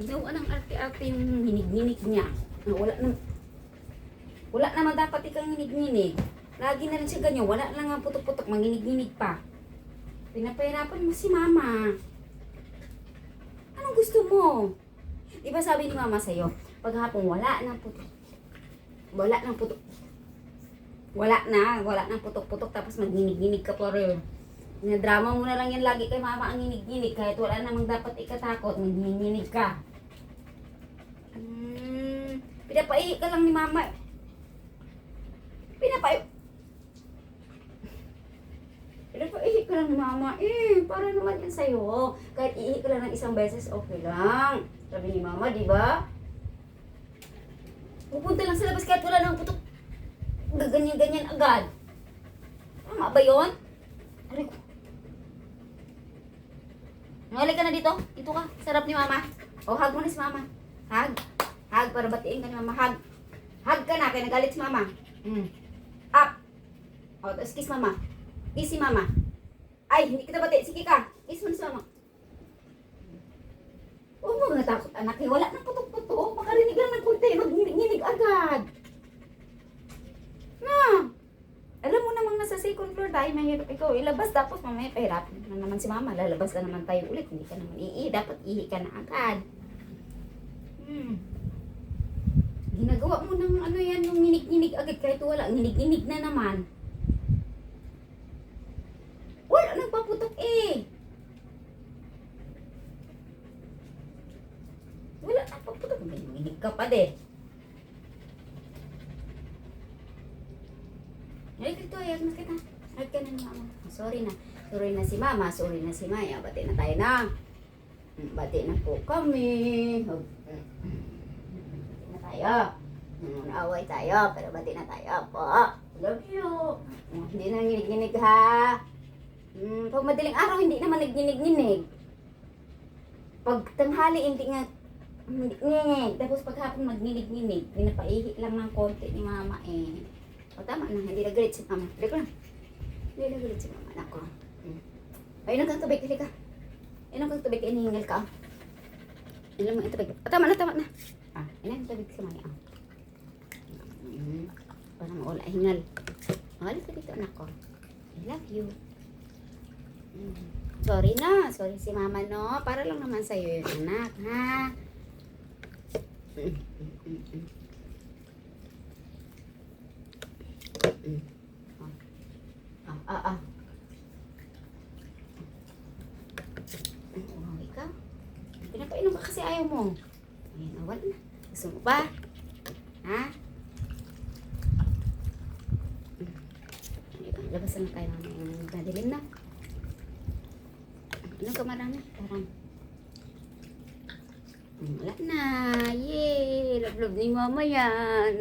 Gawa ng arte-arte yung hinig-hinig niya. Wala na, wala naman dapat ikang hinig-hinig. Lagi na rin siya ganyan. Wala lang ang putok-putok. Manginig-hinig pa. Pinapahirapan mo si mama. Anong gusto mo? Di ba sabi ni mama sa'yo, pag hapon wala nang putok. Wala nang putok. Wala na. Wala nang putok-putok. Tapos magninig-ninig ka pa rin. Drama mo na lang yan lagi kay mama ang ninig-ninig. Kahit wala namang dapat ikatakot, magninig ka. Hmm, pinapaihi ka lang ni mama. Pinapaihi. Pinapaihi ka lang ni mama. Eh, para naman yan sa'yo. Kahit ihi ka lang ng isang beses, okay lang. Sabi ni mama, di ba? Pupunta lang sa labas kahit wala nang putok. Gaganyan-ganyan agad. Tama ba yun? Aray ko. Ngalay ka na dito. Dito ka. Sarap ni mama. O, hug mo na si mama. Hug. Hug para batiin ka ni mama. Hug. Hug ka na. Kaya nagalit si mama. Mm. Up. O, tapos kiss mama. Kiss si mama. Ay, hindi kita bati. Sige ka. Kiss mo na si mama. Huwag mo nga takot, anak. Eh, wala nang putok-putok. Makarinig lang ng kunti. Mag-nginig agad. Na. Alam mo namang nasa second floor tayo, mahirap ikaw ilabas tapos mamaya pahirapan na naman si mama. Lalabas na naman tayo ulit. Hindi ka naman ii. Dapat ihi ka na agad. Hmm. Ginagawa mo ng ano yan, yung nginig-nginig agad kahit wala. Nginig-nginig na naman. Wala nagpaputok eh. Wala nagpaputok. Nginig ka pa din. Ay, dito, ayag na kita. Ayag ka na mama. Sorry na. Sorry na si mama. Sorry na si Maya. Bati na tayo na. Bati na po kami. Bati na tayo. Naaway tayo, pero bati na tayo po. Love you. Mm, Hindi na nginig-nginig ha. Mm, pag madaling araw, hindi naman nagninig-ninig. Pag tanghali, hindi nga nginig. Tapos pag hapon magninig-ninig, pinapaihi lang ng konti ni mama eh. O tama na, hindi nagalit si mama. Hindi ko lang. Hindi nagalit si mama. Nako. Hmm. Ayun kang tubig, hindi ka. Ayun kang tubig, inihingal ka. Mo yung tubig. O tama na, tama na. Ah, inom yung tubig sa maya. Ah. Hmm. Para maula hingal. Mahalit ka dito, anak ko. I love you. Hmm. Sorry na. Sorry si mama, no? Para lang naman sa'yo yung anak, ha? Hmm, hmm, hmm, hmm. Mm. Ah, ah, ah. Ay, Umawi ka? Pinapainom ka kasi ayaw mo. Ayan, awal na. Gusto mo ba? Ha? Mm. Ayun, Labas na tayo ng nadilim na. Ano ka marami? Parang. Mm, Wala na. Yay! Love-love ni mama yan.